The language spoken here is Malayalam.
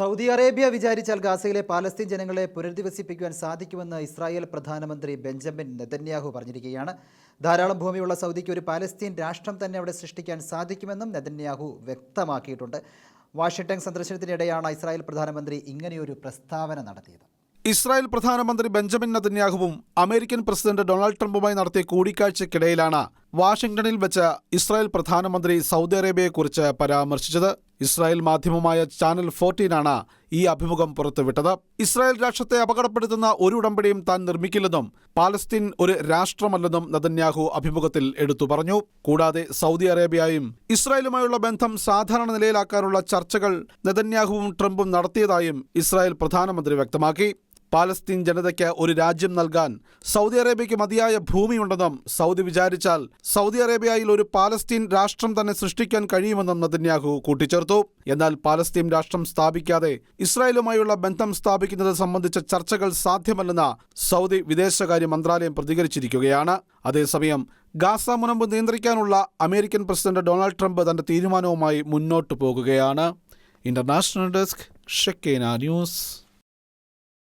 സൗദി അറേബ്യ വിചാരിച്ചാൽ ഗാസയിലെ പാലസ്തീൻ ജനങ്ങളെ പുനരധിവസിപ്പിക്കുവാൻ സാധിക്കുമെന്ന് ഇസ്രായേൽ പ്രധാനമന്ത്രി ബെഞ്ചമിൻ നെതന്യാഹു പറഞ്ഞിരിക്കുകയാണ്. ധാരാളം ഭൂമിയുള്ള സൗദിക്ക് ഒരു പാലസ്തീൻ രാഷ്ട്രം തന്നെ അവിടെ സൃഷ്ടിക്കാൻ സാധിക്കുമെന്നും നെതന്യാഹു വ്യക്തമാക്കിയിട്ടുണ്ട്. വാഷിംഗ്ടൺ സന്ദർശനത്തിനിടെയാണ് ഇസ്രായേൽ പ്രധാനമന്ത്രി ഇങ്ങനെയൊരു പ്രസ്താവന നടത്തിയത്. ഇസ്രായേൽ പ്രധാനമന്ത്രി ബെഞ്ചമിൻ നെതന്യാഹുവും അമേരിക്കൻ പ്രസിഡന്റ് ഡൊണാൾഡ് ട്രംപുമായി നടത്തിയ കൂടിക്കാഴ്ചയ്ക്കിടയിലാണ് വാഷിംഗ്ടണിൽ വെച്ച് ഇസ്രായേൽ പ്രധാനമന്ത്രി സൗദി അറേബ്യയെക്കുറിച്ച് പരാമർശിച്ചത്. ഇസ്രായേൽ മാധ്യമമായ ചാനൽ ഫോർട്ടീനാണ് ഈ അഭിമുഖം പുറത്തുവിട്ടത്. ഇസ്രായേൽ രാഷ്ട്രത്തെ അപകടപ്പെടുത്തുന്ന ഒരു ഉടമ്പടിയും താൻ നിർമ്മിക്കില്ലെന്നും പാലസ്തീൻ ഒരു രാഷ്ട്രമല്ലെന്നും നദന്യാഹു അഭിമുഖത്തിൽ എടുത്തു പറഞ്ഞു. കൂടാതെ സൗദി അറേബ്യയും ഇസ്രായേലുമായുള്ള ബന്ധം സാധാരണ നിലയിലാക്കാനുള്ള ചർച്ചകൾ നെതന്യാഹുവും ട്രംപും നടത്തിയതായും ഇസ്രായേൽ പ്രധാനമന്ത്രി വ്യക്തമാക്കി. പാലസ്തീൻ ജനതയ്ക്ക് ഒരു രാജ്യം നൽകാൻ സൗദി അറേബ്യയ്ക്ക് മതിയായ ഭൂമിയുണ്ടെന്നും സൗദി വിചാരിച്ചാൽ സൗദി അറേബ്യയിൽ ഒരു പാലസ്തീൻ രാഷ്ട്രം തന്നെ സൃഷ്ടിക്കാൻ കഴിയുമെന്നും നദന്യാഹു കൂട്ടിച്ചേർത്തു. എന്നാൽ പാലസ്തീൻ രാഷ്ട്രം സ്ഥാപിക്കാതെ ഇസ്രായേലുമായുള്ള ബന്ധം സ്ഥാപിക്കുന്നത് സംബന്ധിച്ച ചർച്ചകൾ സാധ്യമല്ലെന്ന് സൗദി വിദേശകാര്യ മന്ത്രാലയം പ്രതികരിച്ചിരിക്കുകയാണ്. അതേസമയം ഗാസ മുനമ്പ് നിയന്ത്രിക്കാനുള്ള അമേരിക്കൻ പ്രസിഡന്റ് ഡൊണാൾഡ് ട്രംപ് തന്റെ തീരുമാനവുമായി മുന്നോട്ടു പോകുകയാണ്. International desk Shekinah news.